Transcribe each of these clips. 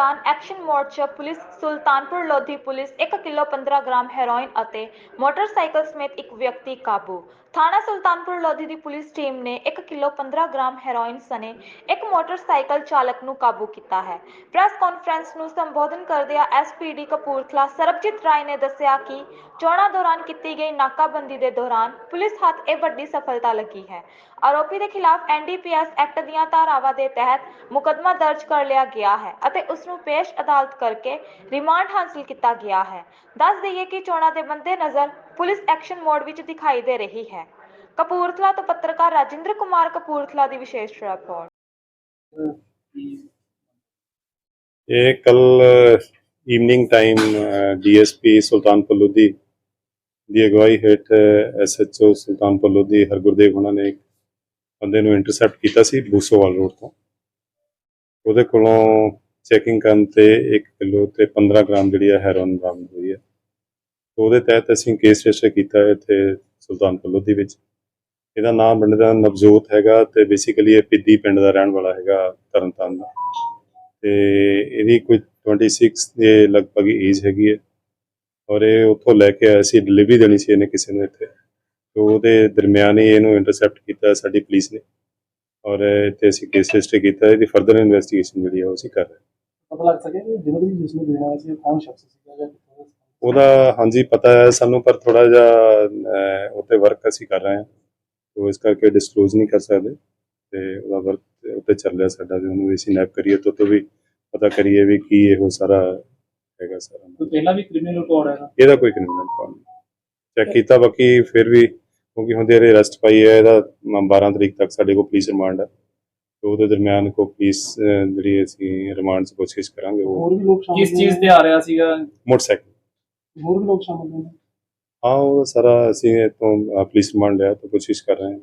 ਮੁਜਬ police, Sultanpur Lodhi police 1 kilo 15 gram heroin ਅਤੇ motorcycle ਸਮੇਤ ਇੱਕ ਵਿਅਕਤੀ ਕਾਬੂ। ਥਾਣਾ ਸੁਲਤਾਨਪੁਰ ਲੋਧੀ ਦੀ ਪੁਲਿਸ ਟੀਮ ਨੇ 1 ਕਿਲੋ 15 ਗ੍ਰਾਮ ਹੈਰੋਇਨ ਸਣੇ ਇੱਕ ਮੋਟਰਸਾਈਕਲ ਚਾਲਕ ਨੂੰ ਕਾਬੂ ਕੀਤਾ ਹੈ। ਪ੍ਰੈਸ ਕਾਨਫਰੰਸ ਨੂੰ ਸੰਬੋਧਨ ਕਰਦਿਆਂ ਐਸਪੀਡੀ ਕਪੂਰਥਲਾ ਸਰਬਜੀਤ ਰਾਏ ਨੇ ਦੱਸਿਆ ਕਿ ਚੋਣਾਂ ਦੌਰਾਨ ਕੀਤੀ ਗਈ ਨਾਕਾਬੰਦੀ ਦੇ ਦੌਰਾਨ ਪੁਲਿਸ ਹੱਥ ਇਹ ਵੱਡੀ ਸਫਲਤਾ ਲੱਗੀ ਹੈ। ਆਰੋਪੀ ਦੇ ਖਿਲਾਫ ਐਨਡੀਪੀਐਸ ਐਕਟ ਦੀਆਂ ਧਾਰਾਵਾਂ ਦੇ ਤਹਿਤ ਮੁਕੱਦਮਾ ਦਰਜ ਕਰ ਲਿਆ ਗਿਆ ਹੈ ਅਤੇ ਉਸ ਨੂੰ ਪੇਸ਼ ਅਦਾਲਤ ਕਰਕੇ ਰਿਮਾਂਡ ਹਾਸਲ ਕੀਤਾ ਗਿਆ ਹੈ। ਦੱਸ ਦਈਏ ਕਿ ਚੋਣਾਂ ਦੇ ਬੰਦੇ ਨਜ਼ਰ ਪੁਲਿਸ ਐਕਸ਼ਨ ਮੋਡ ਵਿੱਚ ਦਿਖਾਈ ਦੇ ਰਹੀ ਹੈ। ਕਪੂਰਥਲਾ ਤੋਂ ਪੱਤਰਕਾਰ ਰਾਜਿੰਦਰ ਕੁਮਾਰ ਕਪੂਰਥਲਾ ਦੀ ਵਿਸ਼ੇਸ਼ ਰਿਪੋਰਟ। ਇਹ ਕੱਲ evening time DSP Sultanpur Lodhi ਦੀ ਅਗਵਾਈ ਹੇਠ ਐਸਐਚਓ ਸੁਲਤਾਨਪੁਰ ਲੋਧੀ ਹਰਗੁਰਦੇਵ ਉਹਨਾਂ ਨੇ ਇੱਕ ਬੰਦੇ ਨੂੰ ਇੰਟਰਸੈਪਟ ਕੀਤਾ ਸੀ ਬੂਸੋਵਾਲ ਰੋਡ ਤੋਂ। ਉਹਦੇ ਕੋਲੋਂ ਚੈਕਿੰਗ ਕਰਨ ਤੇ 1 ਕਿਲੋ ਤੇ 15 ਗ੍ਰਾਮ ਜਿਹੜੀ ਹੈ ਹੈਰੋਇਨ ਬਰਾਮਦ ਹੋਈ ਹੈ। ਉਹਦੇ ਤਹਿਤ ਅਸੀਂ ਕੇਸ ਰਜਿਸਟਰ ਕੀਤਾ ਹੈ ਇੱਥੇ ਸੁਲਤਾਨਪੁਰ ਲੋਧੀ ਵਿੱਚ। ਇਹਦਾ ਨਾਮ ਪਿੰਡ ਦਾ ਨਵਜੋਤ ਹੈਗਾ ਤੇ ਬੇਸਿਕਲੀ ਇਹ ਪਿੱਦੀ ਪਿੰਡ ਦਾ ਰਹਿਣ ਵਾਲਾ ਹੈਗਾ ਤਰਨਤਾਰਨ ਦਾ। ਤੇ ਇਹਦੀ ਕੋਈ 26 ਦੇ ਲਗਭਗ ਏਜ ਹੈਗੀ ਹੈ। ਔਰ ਇਹ ਉੱਥੋਂ ਲੈ ਕੇ ਆਇਆ ਸੀ ਡਿਲੀਵਰੀ ਦੇਣੀ ਸੀ ਇਹਨੇ ਕਿਸੇ ਨੂੰ ਇੱਥੇ। ਤੇ ਉਹਦੇ ਦਰਮਿਆਨ ਹੀ ਇਹਨੂੰ ਇੰਟਰਸੈਪਟ ਕੀਤਾ ਸਾਡੀ ਪੁਲਿਸ ਨੇ। ਔਰ ਇੱਥੇ ਅਸੀਂ ਕੇਸ ਰਜਿਸਟਰ ਕੀਤਾ ਇਹਦੀ ਫਰਦਰ ਇਨਵੈਸਟੀਗੇਸ਼ਨ ਜਿਹੜੀ ਹੈ ਉਹ ਅਸੀਂ ਕਰ ਰਹੇ ਹਾਂ। ਪਤਾ ਲੱਗ ਸਕੇ ਕਿ ਡਿਲੀਵਰੀ ਜਿਸਨੂੰ ਦੇਣਾ ਸੀ ਕੌਣ ਸ਼ਖਸ ਸੀਗਾ ਜਾਂ ਕਿੱਥੋਂ ਦਾ ਸੀ? ਉਹਦਾ ਹਾਂਜੀ ਪਤਾ ਹੈ ਸਾਨੂੰ ਪਰ ਥੋੜਾ ਜਿਹਾ ਉੱਤੇ ਵਰਕ ਅਸੀਂ ਕਰ ਰਹੇ ਹਾਂ। ਤੋ ਇਸ ਕਰਕੇ ਡਿਸਕਲੋਜ਼ ਨਹੀਂ ਕਰ ਸਕਦੇ ਤੇ ਉਹਦਾ ਵਰਕ ਉੱਤੇ ਚੱਲ ਰਿਹਾ ਸਾਡਾ ਵੀ ਉਹਨੂੰ ਅਸੀਂ ਨੈਪ ਕਰੀਏ ਤੋਂ ਤੋਂ ਵੀ ਪਤਾ ਕਰੀਏ ਵੀ ਕੀ ਇਹੋ ਸਾਰਾ ਹੈਗਾ ਸਾਰਾ। ਪਹਿਲਾਂ ਵੀ ਕ੍ਰਿਮੀਨਲ ਰਿਕਾਰਡ ਹੈ ਇਹਦਾ ਕੋਈ ਕ੍ਰਿਮੀਨਲ ਰਿਕਾਰਡ ਨਹੀਂ। ਚੈੱਕ ਕੀਤਾ ਬਾਕੀ ਫਿਰ ਵੀ ਕਿਉਂਕਿ ਹੁਣ ਇਹਦੇ ਅਰੈਸਟ ਪਾਈ ਹੈ ਇਹਦਾ ਮ- 12 ਤਰੀਕ ਤੱਕ ਸਾਡੇ ਕੋਲ ਪੁਲਿਸ ਰਿਮਾਂਡ ਹੈ ਤੇ ਉਹਦੇ ਦਰਮਿਆਨ ਕੋ ਪੁਲਿਸ ਜਿਹੜੀ ਅਸੀਂ ਰਿਮਾਂਡ 'ਚ ਪੁੱਛਗਿੱਛ ਕਰਾਂਗੇ ਉਹ ਹੋਰ ਵੀ ਲੋਕ ਸ਼ਾਮਲ ਕਿਸ? ਚੀਜ਼ ਤੇ ਆ ਰਿਹਾ ਸੀਗਾ? ਮੋਟਰਸਾਈਕਲ। ਹੋਰ ਵੀ ਲੋਕ ਸ਼ਾਮਲ ਨੇ ਹਾਂ ਉਹ ਸਾਰਾ ਅਸੀਂ ਇਹ ਤੋਂ ਅਹ, ਪੁਲਿਸ ਰਿਮਾਂਡ ਲਿਆ ਤਾਂ ਕੋਸ਼ਿਸ਼ ਕਰ ਰਹੇ ਹਾਂ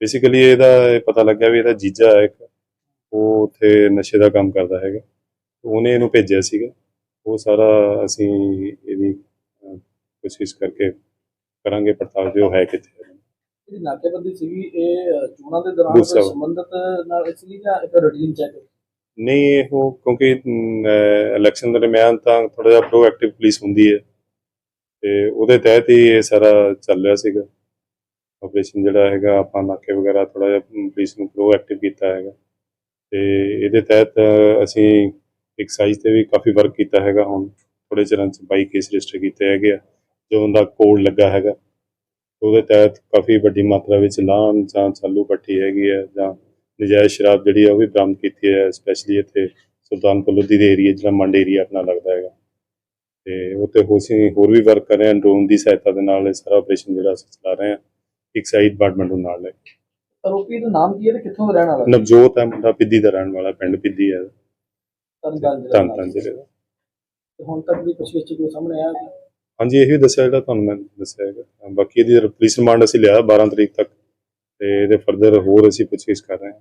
ਬੇਸਿਕਲੀ ਇਹਦਾ ਇਹ ਪਤਾ ਲੱਗਿਆ ਵੀ ਇਹਦਾ ਜੀਜਾ ਹੈ ਇੱਕ। ਉਹ ਉੱਥੇ ਨਸ਼ੇ ਦਾ ਕੰਮ ਕਰਦਾ ਹੈਗਾ। ਉਹਨੇ ਇਹਨੂੰ ਭੇਜਿਆ ਸੀਗਾ। ਉਹ ਸਾਰਾ ਅਸੀਂ ਇਹਦੀ ਕੋਸ਼ਿਸ਼ ਕਰਕੇ ਕਰਾਂਗੇ ਪੜਤਾਲ ਉਹ ਹੈ ਕਿੱਥੇ ਹੈ। ਜਿਹੜੀ ਨਾਕੇਬੰਦੀ ਸੀਗੀ ਇਹ ਚੋਣਾਂ ਦੇ ਦੌਰਾਨ ਦੂਸਰਾ। ਸੰਬੰਧਤ ਨਾਲ ਲਈ ਜਾਂ ਇੱਕ ਰੂਟੀਨ ਚੈੱਕ ਨਹੀਂ ਇਹ ਉਹ ਕਿਉਂਕਿ ਇਲੈਕਸ਼ਨ ਦਰਮਿਆਨ ਤਾਂ ਥੋੜਾ ਜਿਹਾ ਪ੍ਰੋਐਕਟਿਵ ਪੁਲਿਸ ਹੁੰਦੀ ਹੈ। ਤੇ ਉਹਦੇ ਤਹਿਤ ਹੀ ਇਹ ਸਾਰਾ ਚੱਲ ਰਿਹਾ ਸੀਗਾ। ਆਪਰੇਸ਼ਨ ਜਿਹੜਾ ਹੈਗਾ ਆਪਾਂ ਨਾਕੇ ਵਗੈਰਾ ਥੋੜਾ ਜਿਹਾ ਪੁਲਿਸ ਨੂੰ ਪ੍ਰੋਐਕਟਿਵ ਕੀਤਾ ਹੈਗਾ। ਤੇ ਇਹਦੇ ਤਹਿਤ ਅਸੀਂ ਇੱਕ ਸਾਈਜ਼ ਤੇ ਵੀ ਕਾਫੀ ਵਰਕ ਕੀਤਾ ਹੈਗਾ। ਹੁਣ ਥੋੜੇ ਚਿਰਾਂ ਚ 22 ਕੇਸ ਰਜਿਸਟਰ ਕੀਤੇ ਹੈਗੇ ਆ। ਜੋ ਉਹਦਾ ਕੋਡ ਲੱਗਾ ਹੈਗਾ ਉਹਦੇ ਤਹਿਤ ਕਾਫੀ ਵੱਡੀ ਮਾਤਰਾ ਵਿੱਚ ਲਾਨ ਜਾਂ ਚਾਲੂ ਪੱਟੀ ਹੈਗੀ ਹੈ ਜਾਂ ਨਜਾਇਜ਼ ਸ਼ਰਾਬ ਜਿਹੜੀ ਹੈ ਉਹ ਵੀ ਬਰਾਮਦ ਕੀਤੀ ਹੈ ਸਪੈਸ਼ਲੀ ਇੱਥੇ ਸੁਲਤਾਨਪੁਰ ਲੋਧੀ ਦੇ ਏਰੀਆ ਜਿਹੜਾ ਮੰਡ ਏਰੀਆ ਆਪਣਾ ਲੱਗਦਾ ਹੈਗਾ ਤੇ ਉੱਤੇ ਹੋ ਅਸੀਂ ਹੋਰ ਵੀ ਵਰਕ ਕਰ ਰਹੇ ਹਾਂ ਡਰੋਨ ਦੀ ਸਹਾਇਤਾ ਦੇ ਨਾਲ ਇਹ ਸਾਰਾ ਆਪਰੇਸ਼ਨ ਜਿਹੜਾ ਅਸੀਂ ਚਲਾ ਰਹੇ ਹਾਂ ਇੱਕ ਸਾਈਡ ਡਿਪਾਰਟਮੈਂਟ ਨੂੰ ਨਾਲ ਲੈ ਕੇ। ਆਰੋਪੀ ਦਾ ਨਾਮ ਕੀ ਹੈ ਤੇ ਕਿੱਥੋਂ ਦਾ ਰਹਿਣ ਵਾਲਾ ਨਵਜੋਤ ਹੈ ਮੁੰਡਾ ਪਿੱਦੀ ਦਾ ਰਹਿਣ ਵਾਲਾ ਪਿੰਡ ਪਿੱਦੀ ਹੈ ਤਰਨਤਾਰਨ ਜ਼ਿਲ੍ਹੇ ਦਾ। ਦਾ ਹੁਣ ਤੱਕ ਦੀ ਪੁੱਛਗਿੱਛ 'ਚ ਕੋਈ ਸਾਹਮਣੇ ਆਇਆ ਹਾਂਜੀ, ਇਹੀ ਦੱਸਿਆ ਜਿਹੜਾ ਤੁਹਾਨੂੰ ਮੈਂ ਦੱਸਿਆ ਹੈਗਾ। ਬਾਕੀ ਇਹਦੀ ਪੁਲਿਸ ਰਿਮਾਂਡ ਅਸੀਂ ਲਿਆ 12 ਤਰੀਕ ਤੱਕ ਤੇ ਇਹਦੇ ਫਰਦਰ ਹੋਰ ਅਸੀਂ ਪੁੱਛਗਿੱਛ ਕਰ ਰਹੇ ਹਾਂ।